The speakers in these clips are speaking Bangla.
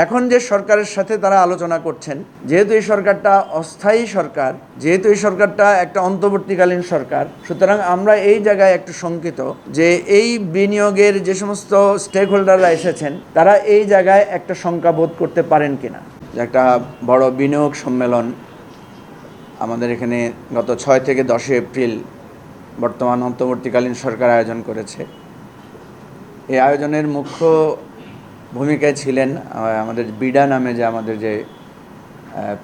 এখন যে সরকারের সাথে তারা আলোচনা করছেন, যেহেতু এই সরকারটা অস্থায়ী সরকার, যেহেতু এই সরকারটা একটা অন্তর্বর্তীকালীন সরকার, সুতরাং আমরা এই জায়গায় একটু শঙ্কিত যে এই বিনিয়োগের যে সমস্ত স্টেক হোল্ডাররা এসেছেন, তারা এই জায়গায় একটা শঙ্কা বোধ করতে পারেন কিনা? যে একটা বড় বিনিয়োগ সম্মেলন আমাদের এখানে গত ছয় থেকে দশই এপ্রিল বর্তমান অন্তর্বর্তীকালীন সরকার আয়োজন করেছে। এই আয়োজনের মুখ্য ভূমিকায় ছিলেন আমাদের বিডা নামে যে আমাদের যে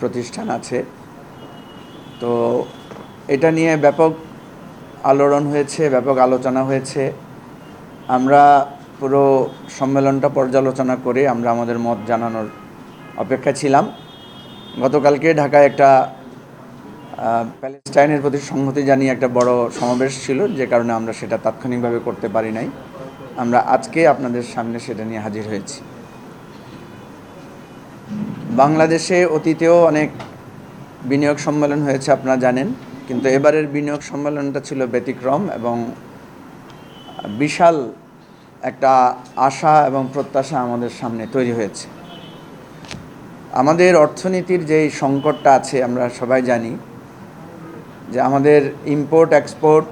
প্রতিষ্ঠান আছে। তো এটা নিয়ে ব্যাপক আলোড়ন হয়েছে, ব্যাপক আলোচনা হয়েছে। আমরা পুরো সম্মেলনটা পর্যালোচনা করে আমরা আমাদের মত জানানোর অপেক্ষা ছিলাম। গতকালকে ঢাকায় একটা প্যালেস্টাইনের প্রতি সংহতি জানিয়ে একটা বড় সমাবেশ ছিল, যে কারণে আমরা সেটা তাৎক্ষণিকভাবে করতে পারি নাই। আমরা আজকে আপনাদের সামনে সেটা নিয়ে হাজির হয়েছি। বাংলাদেশে অতীতেও অনেক বিনিয়োগ সম্মেলন হয়েছে, আপনারা জানেন। কিন্তু এবারের বিনিয়োগ সম্মেলনটা ছিল ব্যতিক্রম এবং বিশাল একটা আশা এবং প্রত্যাশা আমাদের সামনে তৈরি হয়েছে। আমাদের অর্থনীতির যেই সংকটটা আছে, আমরা সবাই জানি যে আমাদের ইম্পোর্ট এক্সপোর্ট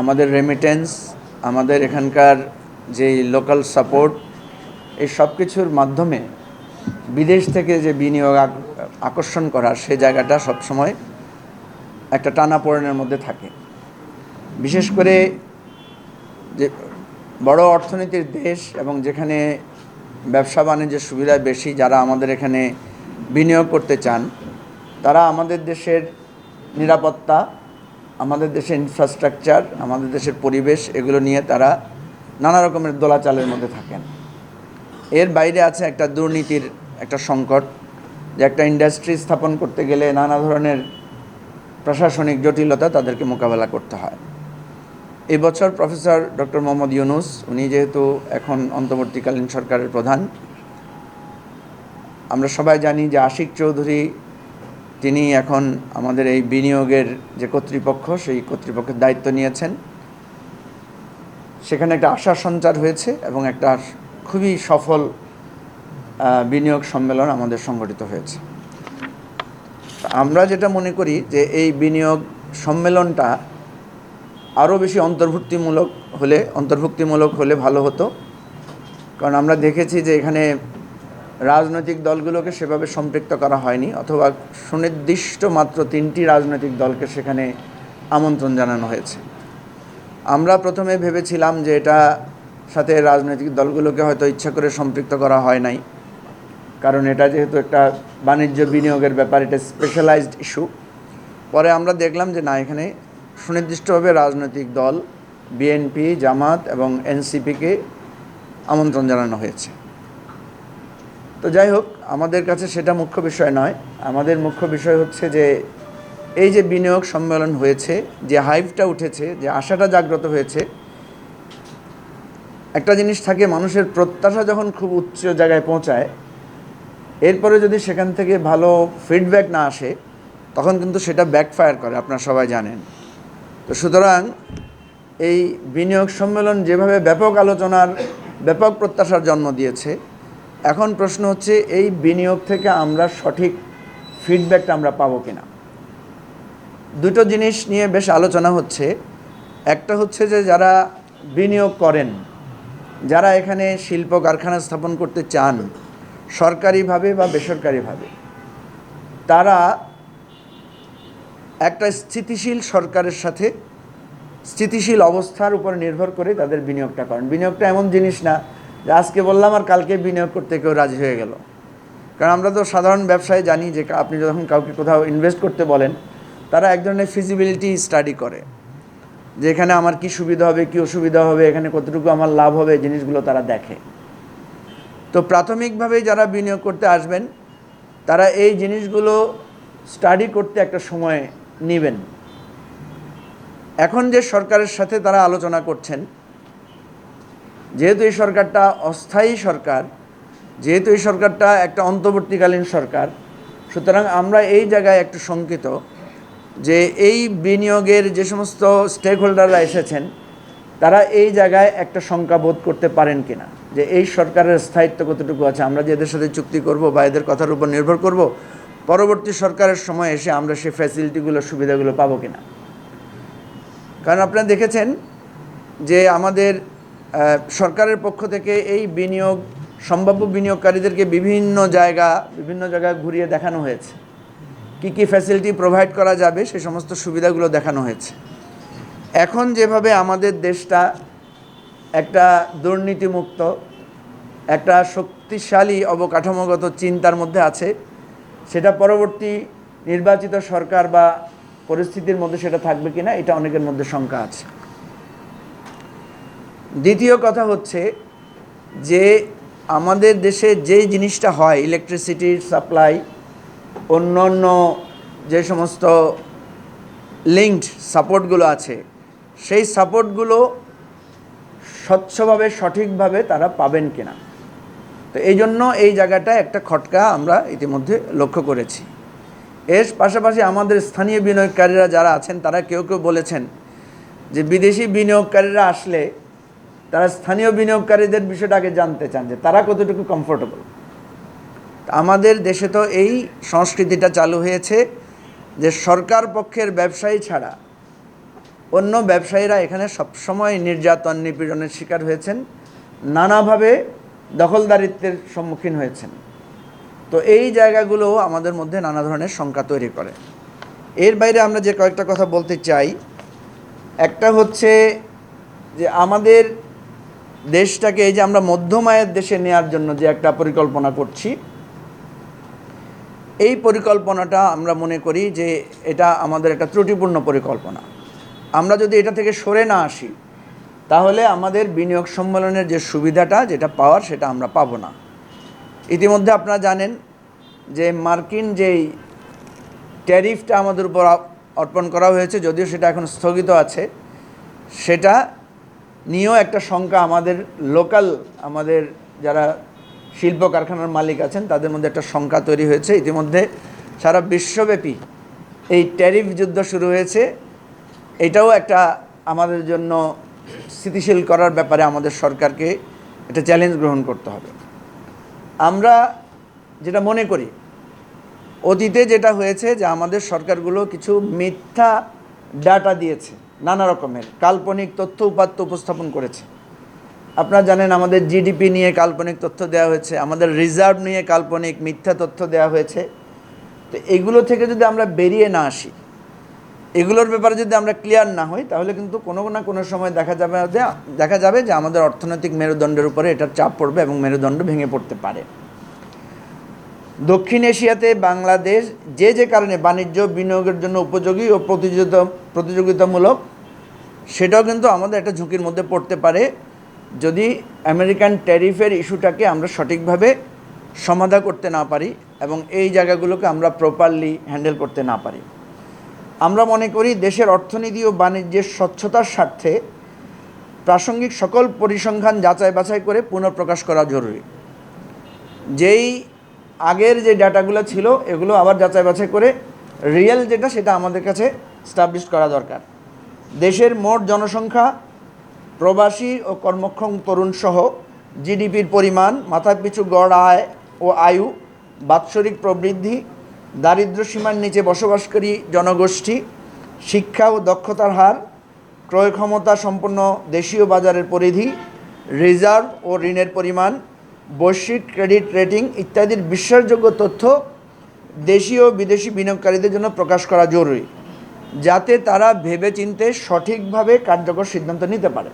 আমাদের রেমিটেন্স আমাদের এখানকার যে লোকাল সাপোর্ট এই সব কিছুর মাধ্যমে বিদেশ থেকে যে বিনিয়োগ আক- আকর্ষণ করার সে জায়গাটা সবসময় একটা টানাপোড়েনের মধ্যে থাকে। বিশেষ করে যে বড় অর্থনীতির দেশ এবং যেখানে ব্যবসা বাণিজ্যের সুবিধা বেশি যারা আমাদের এখানে বিনিয়োগ করতে চান, তারা আমাদের দেশের নিরাপত্তা আমাদের দেশের ইনফ্রাস্ট্রাকচার আমাদের দেশের পরিবেশ, এগুলো নিয়ে তারা নানা রকমের দোলাচালের মধ্যে থাকেন। এর বাইরে আছে একটা দুর্নীতির একটা সংকট, যে একটা ইন্ডাস্ট্রি স্থাপন করতে গেলে নানা ধরনের প্রশাসনিক জটিলতা তাদেরকে মোকাবেলা করতে হয়। এবছর প্রফেসর ডক্টর মোহাম্মদ ইউনুস, উনি যেহেতু এখন অন্তর্বর্তীকালীন সরকারের প্রধান, আমরা সবাই জানি যে আশিক চৌধুরী তিনি এখন আমাদের এই বিনিয়োগের যে কর্তৃপক্ষ, সেই কর্তৃপক্ষের দায়িত্ব নিয়েছেন। সেখানে একটা আশার সঞ্চার হয়েছে এবং একটা খুবই সফল বিনিয়োগ সম্মেলন আমাদের সংগঠিত হয়েছে। আমরা যেটা মনে করি যে এই বিনিয়োগ সম্মেলনটা আরও বেশি অন্তর্ভুক্তিমূলক হলে অন্তর্ভুক্তিমূলক হলে ভালো হতো। কারণ আমরা দেখেছি যে এখানে রাজনৈতিক দলগুলোকে সেভাবে সম্পৃক্ত করা হয়নি, অথবা সুনির্দিষ্ট মাত্র তিনটি রাজনৈতিক দলকে সেখানে আমন্ত্রণ জানানো হয়েছে। আমরা প্রথমে ভেবেছিলাম যে এটা সাথে রাজনৈতিক দলগুলোকে হয়তো ইচ্ছা করে সম্পৃক্ত করা হয় নাই, কারণ এটা যেহেতু একটা বাণিজ্য বিনিয়োগের ব্যাপার, এটা স্পেশালাইজড ইস্যু পরে আমরা দেখলাম যে না, এখানে সুনির্দিষ্টভাবে রাজনৈতিক দল বিএনপি জামাত এবং এনসিপিকে আমন্ত্রণ জানানো হয়েছে। তো যাই হোক, আমাদের কাছে সেটা মুখ্য বিষয় নয়। আমাদের মুখ্য বিষয় হচ্ছে যে, এই যে বিনিয়োগ সম্মেলন হয়েছে, যে হাইভটা উঠেছে, যে আশাটা জাগ্রত হয়েছে, একটা জিনিস থাকে, মানুষের প্রত্যাশা যখন খুব উচ্চ জায়গায় পৌঁছায়, এরপরে যদি সেখান থেকে ভালো ফিডব্যাক না আসে, তখন কিন্তু সেটা ব্যাকফায়ার করে, আপনারা সবাই জানেন। তো সুতরাং, এই বিনিয়োগ সম্মেলন যেভাবে ব্যাপক আলোচনার, ব্যাপক প্রত্যাশার জন্ম দিয়েছে এখন প্রশ্ন হচ্ছে, এই বিনিয়োগ থেকে আমরা সঠিক ফিডব্যাকটা আমরা পাবো কিনা? দুটো জিনিস নিয়ে বেশ আলোচনা হচ্ছে। একটা হচ্ছে যে, যারা বিনিয়োগ করেন, যারা এখানে শিল্প কারখানা স্থাপন করতে চান, সরকারিভাবে বা বেসরকারিভাবে, তারা একটা স্থিতিশীল সরকারের সাথে স্থিতিশীল অবস্থার উপর নির্ভর করে তাদের বিনিয়োগটা করেন। বিনিয়োগটা এমন জিনিস না যে আজকে বললাম আর কালকে বিনিয়োগ করতে কেউ রাজি হয়ে গেল। কারণ আমরা তো সাধারণ ব্যবসায় জানি যে আপনি যখন কাউকে কোথাও ইনভেস্ট করতে বলেন, তারা এক ধরনের ফিজিবিলিটি স্টাডি করে। যে এখানে আমার কি সুবিধা হবে, কি অসুবিধা হবে, এখানে কতটুকু আমার লাভ হবে জিনিসগুলো তারা দেখে। তো প্রাথমিকভাবে যারা বিনিয়োগ করতে আসবেন, তারা এই জিনিসগুলো স্টাডি করতে একটা সময় নেবেন। এখন যে সরকারের সাথে তারা আলোচনা করছেন যেহেতু এই সরকারটা অস্থায়ী সরকার, যেহেতু এই সরকারটা একটা অন্তর্বর্তীকালীন সরকার, সুতরাং আমরা এই জায়গায় একটু শঙ্কিত যে এই বিনিয়োগের যে সমস্ত স্টেক হোল্ডাররা এসেছেন, তারা এই জায়গায় একটা শঙ্কা বোধ করতে পারেন কিনা? যে এই সরকারের স্থায়িত্ব কতটুকু আছে? আমরা যে এদের সাথে চুক্তি করব বা এদের কথার উপর নির্ভর করব, পরবর্তী সরকারের সময় এসে আমরা সেই ফ্যাসিলিটিগুলো সুবিধাগুলো পাবো কিনা? কারণ আপনারা দেখেছেন যে আমাদের সরকারের পক্ষ থেকে এই বিনিয়োগ, সম্ভাব্য বিনিয়োগকারীদেরকে বিভিন্ন জায়গা, বিভিন্ন জায়গায় ঘুরিয়ে দেখানো হয়েছে। কি কি ফ্যাসিলিটি প্রোভাইড করা যাবে, সে সমস্ত সুবিধাগুলো দেখানো হয়েছে। এখন যেভাবে আমাদের দেশটা একটা দুর্নীতিমুক্ত, একটা শক্তিশালী অবকাঠামোগত চিন্তার মধ্যে আছে, সেটা পরবর্তী নির্বাচিত সরকার বা পরিস্থিতির মধ্যে সেটা থাকবে কিনা, এটা অনেকের মধ্যে শঙ্কা আছে। দ্বিতীয় কথা হচ্ছে যে আমাদের দেশে যে জিনিসটা হয় ইলেকট্রিসিটির সাপ্লাই অন্য অন্য যে সমস্ত লিঙ্কড সাপোর্টগুলো আছে, সেই সাপোর্টগুলো স্বচ্ছভাবে, সঠিকভাবে তারা পাবেন কিনা। তো এই জন্য এই জায়গাটা একটা খটকা আমরা ইতিমধ্যে লক্ষ্য করেছি। এর পাশাপাশি আমাদের স্থানীয় বিনিয়োগকারীরা যারা আছেন, তারা কেউ কেউ বলেছেন যে বিদেশি বিনিয়োগকারীরা আসলে তারা স্থানীয় বিনিয়োগকারীদের বিষয়টা আগে জানতে চান যে তারা কতটুকু কমফোর্টেবল আমাদের দেশে তো এই সংস্কৃতিটা চালু হয়েছে যে সরকার পক্ষের ব্যবসায়ী ছাড়া অন্য ব্যবসায়ীরা এখানে সবসময় নির্যাতন, নিপীড়নের শিকার হয়েছেন, নানাভাবে দখলদারিত্বের সম্মুখীন হয়েছেন। তো এই জায়গাগুলো আমাদের মধ্যে নানা ধরনের শঙ্কা তৈরি করে। এর বাইরে আমরা যে কয়েকটা কথা বলতে চাই, একটা হচ্ছে যে আমাদের দেশটাকে এই যে আমরা মধ্যমায়ের দেশে নেয়ার জন্য যে একটা পরিকল্পনা করছি, এই পরিকল্পনাটা আমরা মনে করি যে এটা আমাদের একটা ত্রুটিপূর্ণ পরিকল্পনা। আমরা যদি এটা থেকে সরে না আসি, তাহলে আমাদের বিনিয়োগ সম্মেলনের যে সুবিধাটা যেটা পাওয়ার সেটা আমরা পাবো না। ইতিমধ্যে আপনারা জানেন যে মার্কিন যেই ট্যারিফটা আমাদের উপর অর্পণ করা হয়েছে, যদিও সেটা এখন স্থগিত আছে, সেটা নিয়েও একটা শঙ্কা আমাদের লোকাল, আমাদের যারা শিল্প কারখানার মালিক আছেন, তাদের মধ্যে একটা শঙ্কা তৈরি হয়েছে। ইতিমধ্যে সারা বিশ্বব্যাপী এই ট্যারিফ যুদ্ধ শুরু হয়েছে। এটাও একটা আমাদের জন্য স্থিতিশীল করার ব্যাপারে আমাদের সরকারকে একটা চ্যালেঞ্জ গ্রহণ করতে হবে। আমরা যেটা মনে করি, অতীতে যেটা হয়েছে যে আমাদের সরকারগুলো কিছু মিথ্যা ডাটা দিয়েছে। নানা রকমের কাল্পনিক তথ্য উপাত্ত উপস্থাপন করেছে। আপনারা জানেন আমাদের জিডিপি নিয়ে কাল্পনিক তথ্য দেওয়া হয়েছে, আমাদের রিজার্ভ নিয়ে কাল্পনিক মিথ্যা তথ্য দেওয়া হয়েছে। তো এগুলো থেকে যদি আমরা বেরিয়ে না আসি, এগুলোর ব্যাপারে যদি আমরা ক্লিয়ার না হই, তাহলে কিন্তু কোনো না কোনো সময় দেখা যাবে দেখা যাবে যে আমাদের অর্থনৈতিক মেরুদণ্ডের উপরে এটার চাপ পড়বে এবং মেরুদণ্ড ভেঙে পড়তে পারে। দক্ষিণ এশিয়াতে বাংলাদেশ যে যে কারণে বাণিজ্য বিনিয়োগের জন্য উপযোগী ও প্রতিযোগিতা প্রতিযোগিতামূলক, সেটাও কিন্তু আমাদের একটা ঝুঁকির মধ্যে পড়তে পারে। যদি আমেরিকান ট্যারিফের ইস্যুটাকে আমরা সঠিকভাবে সমাধা করতে না পারি এবং এই জায়গাগুলোকে আমরা প্রপারলি হ্যান্ডেল করতে না পারি। আমরা মনে করি দেশের অর্থনীতি ও বাণিজ্যের স্বচ্ছতার স্বার্থে প্রাসঙ্গিক সকল পরিসংখ্যান যাচাই বাছাই করে পুনঃপ্রকাশ করা জরুরি। যেই আগের যে ডাটাগুলো ছিল, এগুলো আবার যাচাই বাছাই করে রিয়েল যেটা, সেটা আমাদের কাছে স্টাবলিশ করা দরকার। দেশের মোট জনসংখ্যা, প্রবাসী ও কর্মক্ষম তরুণ সহ জিডিপির পরিমাণ মাথাপিছু গড় আয় ও আয়ু, বাৎসরিক প্রবৃদ্ধি, দারিদ্র্য সীমার নিচে বসবাসকারী জনগোষ্ঠী, শিক্ষা ও দক্ষতার হার, ক্রয় ক্ষমতা সম্পন্ন দেশীয় বাজারের পরিধি, রিজার্ভ ও ঋণের পরিমাণ বৈশ্বিক ক্রেডিট রেটিং ইত্যাদির বিশ্বাসযোগ্য তথ্য দেশি ও বিদেশি বিনিয়োগকারীদের জন্য প্রকাশ করা জরুরি, যাতে তারা ভেবেচিন্তে সঠিকভাবে কার্যকর সিদ্ধান্ত নিতে পারে।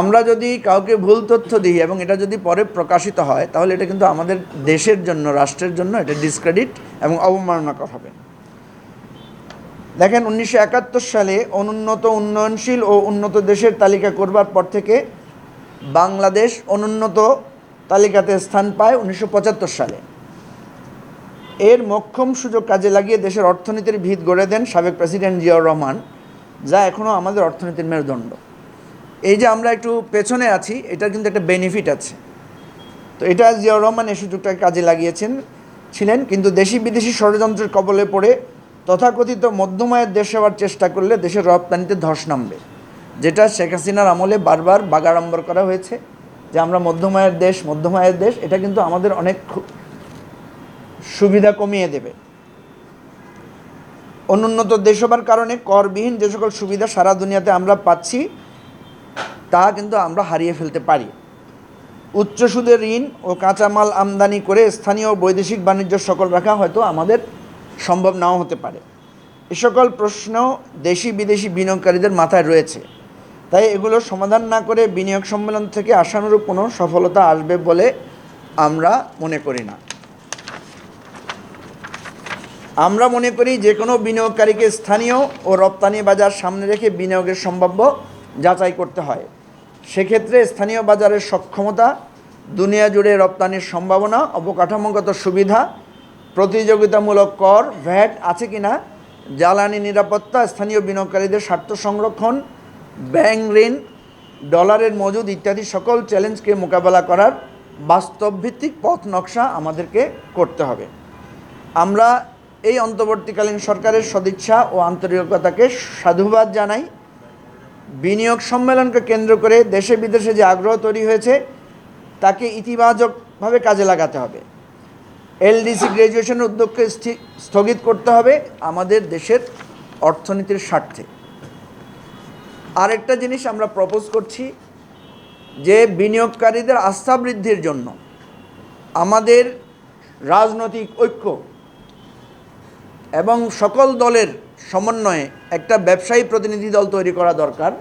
আমরা যদি কাউকে ভুল তথ্য দিই এবং এটা যদি পরে প্রকাশিত হয়, তাহলে এটা কিন্তু আমাদের দেশের জন্য, রাষ্ট্রের জন্য এটা ডিসক্রেডিট এবং অবমাননাকর হবে। দেখেন, উনিশশো একাত্তর সালে অনুন্নত উন্নয়নশীল ও উন্নত দেশের তালিকা করবার পর থেকে বাংলাদেশ অনুন্নত তালিকাতে স্থান পায় উনিশশো পঁচাত্তর সালে। এর মক্ষম সুযোগ কাজে লাগিয়ে দেশের অর্থনীতির ভিত গড়ে দেন সাবেক প্রেসিডেন্ট জিয়াউর রহমান, যা এখনও আমাদের অর্থনীতির মেরুদণ্ড। এই যে আমরা একটু পেছনে আছি, এটার কিন্তু একটা বেনিফিট আছে। তো এটা জিয়াউর রহমান এই সুযোগটাকে কাজে লাগিয়েছেন, ছিলেন, কিন্তু দেশি বিদেশি ষড়যন্ত্রের কবলে পড়ে তথাকথিত মধ্যমায়ের দেশ সেবার চেষ্টা করলে দেশের রপ্তানিতে ধস নামবে। যেটা শেখ হাসিনার আমলে বারবার বাগাড়ম্বর করা হয়েছে, যে আমরা মধ্যমায়ের দেশ মধ্যমায়ের দেশ, এটা কিন্তু আমাদের অনেক সুবিধা কমিয়ে দেবে। অনুন্নত দেশ হবার কারণে করবিহীন যে সকল সুবিধা সারা দুনিয়াতে আমরা পাচ্ছি, তা কিন্তু আমরা হারিয়ে ফেলতে পারি। উচ্চ সুদের ঋণ ও কাঁচামাল আমদানি করে স্থানীয় বৈদেশিক বাণিজ্য সকল রাখা হয়তো আমাদের সম্ভব নাও হতে পারে। এ সকল প্রশ্ন দেশি বিদেশি বিনিয়োগকারীদের মাথায় রয়েছে। তাই এগুলো সমাধান না করে বিনিয়োগ সম্মেলন থেকে আশানুরূপ কোনো সফলতা আসবে বলে আমরা মনে করি না। আমরা মনে করি যে কোনো বিনিয়োগকারীকে স্থানীয় ও রপ্তানি বাজার সামনে রেখে বিনিয়োগের সম্ভাব্য যাচাই করতে হয়। সেক্ষেত্রে স্থানীয় বাজারের সক্ষমতা, দুনিয়া জুড়ে রপ্তানির সম্ভাবনা, অবকাঠামোগত সুবিধা, প্রতিযোগিতামূলক কর, ভ্যাট আছে কিনা, জ্বালানি নিরাপত্তা, স্থানীয় বিনিয়োগকারীদের স্বার্থ সংরক্ষণ ব্যাংক ঋণ, ডলারের মজুদ ইত্যাদি সকল চ্যালেঞ্জকে মোকাবেলা করার বাস্তবভিত্তিক পথ নকশা আমাদেরকে করতে হবে। আমরা এই অন্তর্বর্তীকালীন সরকারের সদিচ্ছা ও আন্তরিকতাকে সাধুবাদ জানাই। বিনিয়োগ সম্মেলনকে কেন্দ্র করে দেশে বিদেশে যে আগ্রহ তৈরি হয়েছে, তাকে ইতিবাচকভাবে কাজে লাগাতে হবে। এলডিসি গ্র্যাজুয়েশনের উদ্যোগকে স্থি- স্থগিত করতে হবে আমাদের দেশের অর্থনীতির স্বার্থে। আরেকটা জিনিস আমরা প্রপোজ করছি যে বিনিয়োগকারীদের আস্থা বৃদ্ধির জন্য আমাদের রাজনৈতিক ঐক্য এবং সকল দলের সমন্বয়ে একটা ব্যবসায়ী প্রতিনিধি দল তৈরি করা দরকার,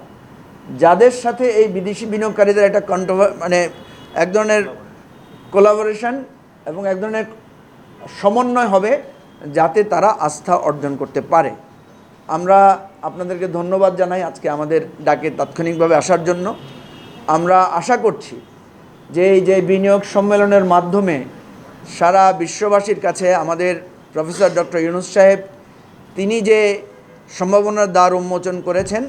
যাদের সাথে এই বিদেশি বিনিয়োগকারীদের একটা কন্ট্রোভার মানে এক ধরনের কোলাবোরেশন এবং এক ধরনের সমন্বয় হবে, যাতে তারা আস্থা অর্জন করতে পারে। আমরা আপনাদেরকে ধন্যবাদ জানাই আজকে আমাদের ডাকে তাৎক্ষণিকভাবে আসার জন্য। আমরা আশা করছি যে এই যে বিনিয়োগ সম্মেলনের মাধ্যমে সারা বিশ্ববাসীর কাছে আমাদের প্রফেসর ডক্টর ইউনুস সাহেব, তিনি যে সম্ভাবনার দ্বার উন্মোচন করেছেন,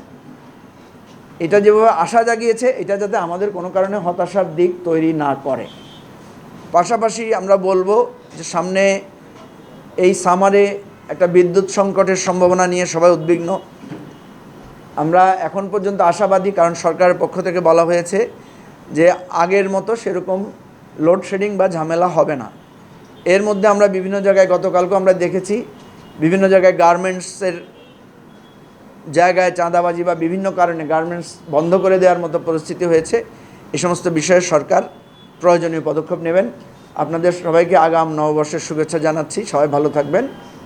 এটা যেভাবে আশা জাগিয়েছে, এটা যাতে আমাদের কোনো কারণে হতাশার দিক তৈরি না করে। পাশাপাশি আমরা বলব যে সামনে এই সামারে একটা বিদ্যুৎ সংকটের সম্ভাবনা নিয়ে সবাই উদ্বিগ্ন। আমরা এখন পর্যন্ত আশাবাদী, কারণ সরকারের পক্ষ থেকে বলা হয়েছে যে আগের মতো সেরকম লোডশেডিং বা ঝামেলা হবে না। এর মধ্যে আমরা বিভিন্ন জায়গায় গতকালকে আমরা দেখেছি, বিভিন্ন জায়গায় গার্মেন্টসের জায়গায় চাঁদাবাজি বা বিভিন্ন কারণে গার্মেন্টস বন্ধ করে দেওয়ার মতো পরিস্থিতি হয়েছে। এ সমস্ত বিষয়ে সরকার প্রয়োজনীয় পদক্ষেপ নেবেন। আপনাদের সবাইকে আগাম নববর্ষের শুভেচ্ছা জানাচ্ছি। সবাই ভালো থাকবেন।